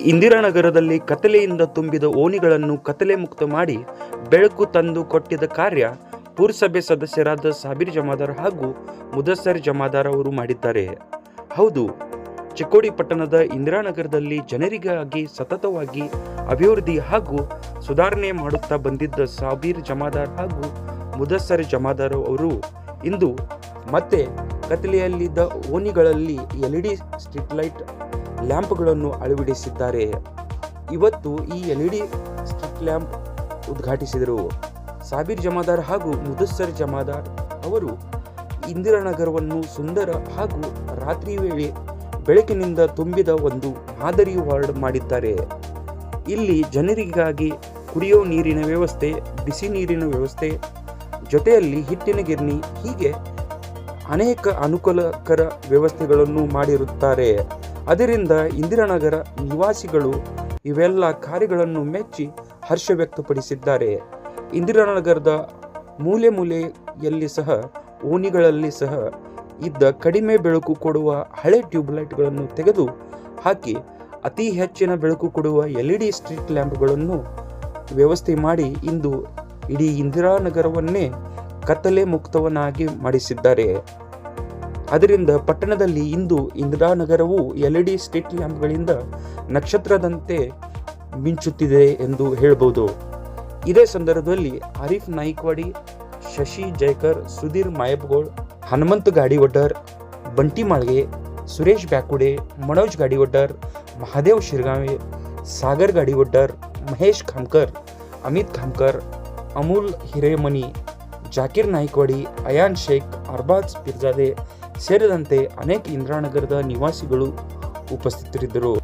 ಇಂದಿರಾನಗರದಲ್ಲಿ ಕತ್ತಲೆಯಿಂದ ತುಂಬಿದ ಓಣಿಗಳನ್ನು ಕತ್ತಲೆ ಮುಕ್ತ ಮಾಡಿ ಬೆಳಕು ತಂದು ಕೊಟ್ಟಿದ್ದ ಕಾರ್ಯ ಪುರಸಭೆ ಸದಸ್ಯರಾದ ಸಾಬೀರ್ ಜಮಾದಾರ್ ಹಾಗೂ ಮುದಸ್ಸರ್ ಜಮಾದಾರ್ ಅವರು ಮಾಡಿದ್ದಾರೆ. ಹೌದು, ಚಿಕ್ಕೋಡಿ ಪಟ್ಟಣದ ಇಂದಿರಾನಗರದಲ್ಲಿ ಜನರಿಗಾಗಿ ಸತತವಾಗಿ ಅಭಿವೃದ್ಧಿ ಹಾಗೂ ಸುಧಾರಣೆ ಮಾಡುತ್ತಾ ಬಂದಿದ್ದ ಸಾಬೀರ್ ಜಮಾದಾರ್ ಹಾಗೂ ಮುದಸ್ಸರ್ ಜಮಾದಾರ್ ಅವರು ಇಂದು ಮತ್ತೆ ಕತ್ತಲೆಯಲ್ಲಿದ್ದ ಓಣಿಗಳಲ್ಲಿ L E D street light ಲ್ಯಾಂಪ್ಗಳನ್ನು ಅಳವಡಿಸಿದ್ದಾರೆ. ಇವತ್ತು ಈ ಎಲ್ ಇ ಡಿ ಲ್ಯಾಂಪ್ ಉದ್ಘಾಟಿಸಿದರು. ಸಾಬೀರ್ ಜಮಾದಾರ್ ಹಾಗೂ ಮುದಸ್ಸರ್ ಜಮಾದಾರ್ ಅವರು ಇಂದಿರಾನಗರವನ್ನು ಸುಂದರ ಹಾಗೂ ರಾತ್ರಿ ವೇಳೆ ಬೆಳಕಿನಿಂದ ತುಂಬಿದ ಒಂದು ಮಾದರಿ ವಾರ್ಡ್ ಮಾಡಿದ್ದಾರೆ. ಇಲ್ಲಿ ಜನರಿಗಾಗಿ ಕುಡಿಯೋ ನೀರಿನ ವ್ಯವಸ್ಥೆ, ಬಿಸಿ ನೀರಿನ ವ್ಯವಸ್ಥೆ, ಜೊತೆಯಲ್ಲಿ ಹಿಟ್ಟಿನ ಗಿರಣಿ ಹೀಗೆ ಅನೇಕ ಅನುಕೂಲಕರ ವ್ಯವಸ್ಥೆಗಳನ್ನು ಮಾಡಿರುತ್ತಾರೆ. ಅದರಿಂದ ಇಂದಿರಾನಗರ ನಿವಾಸಿಗಳು ಇವೆಲ್ಲ ಕಾರ್ಯಗಳನ್ನು ಮೆಚ್ಚಿ ಹರ್ಷ ವ್ಯಕ್ತಪಡಿಸಿದ್ದಾರೆ. ಇಂದಿರಾನಗರದ ಮೂಲೆ ಮೂಲೆಯಲ್ಲಿ ಸಹ, ಓಣಿಗಳಲ್ಲಿ ಸಹ ಇದ್ದ ಕಡಿಮೆ ಬೆಳಕು ಕೊಡುವ ಹಳೆ ಟ್ಯೂಬ್ಲೈಟ್ಗಳನ್ನು ತೆಗೆದು ಹಾಕಿ, ಅತಿ ಹೆಚ್ಚಿನ ಬೆಳಕು ಕೊಡುವ ಎಲ್ ಇ ಡಿ ಸ್ಟ್ರೀಟ್ ಲ್ಯಾಂಪ್ಗಳನ್ನು ವ್ಯವಸ್ಥೆ ಮಾಡಿ ಇಂದು ಇಡೀ ಇಂದಿರಾನಗರವನ್ನೇ ಕತ್ತಲೆ ಮುಕ್ತವನ್ನಾಗಿ ಮಾಡಿಸಿದ್ದಾರೆ. ಅದರಿಂದ ಪಟ್ಟಣದಲ್ಲಿ ಇಂದು ಇಂದಿರಾನಗರವು ಎಲ್ ಇ ಡಿ ಸ್ಟ್ರೀಟ್ ಲ್ಯಾಂಪ್ಗಳಿಂದ ನಕ್ಷತ್ರದಂತೆ ಮಿಂಚುತ್ತಿದೆ ಎಂದು ಹೇಳಬಹುದು ಇದೇ ಸಂದರ್ಭದಲ್ಲಿ ಆರಿಫ್ ನಾಯ್ಕವಾಡಿ, ಶಶಿ ಜೈಕರ್ ಸುಧೀರ್ ಮಾಯಪ್ಗೋಳ್ ಹನುಮಂತ್ ಗಾಡಿವಡ್ಡರ್, ಬಂಟಿ ಮಾಳ್ಗೆ, ಸುರೇಶ್ ಬ್ಯಾಕುಡೆ, ಮನೋಜ್ ಗಾಡಿವಡ್ಡರ್, ಮಹಾದೇವ್ ಶಿರ್ಗಾವೆ, ಸಾಗರ್ ಗಾಡಿವಡ್ಡರ್, ಮಹೇಶ್ ಖಾಮ್ಕರ್, ಅಮಿತ್ ಖಾಮ್ಕರ್, ಅಮೂಲ್ ಹಿರೇಮನಿ, ಜಾಕಿರ್ ನಾಯ್ಕವಾಡಿ, ಅಯಾನ್ ಶೇಖ್, ಅರ್ಬಾಜ್ ಪಿರ್ಜಾದೆ ಸೇರಿದಂತೆ ಅನೇಕ ಇಂದಿರಾನಗರದ ನಿವಾಸಿಗಳು ಉಪಸ್ಥಿತರಿದ್ದರು.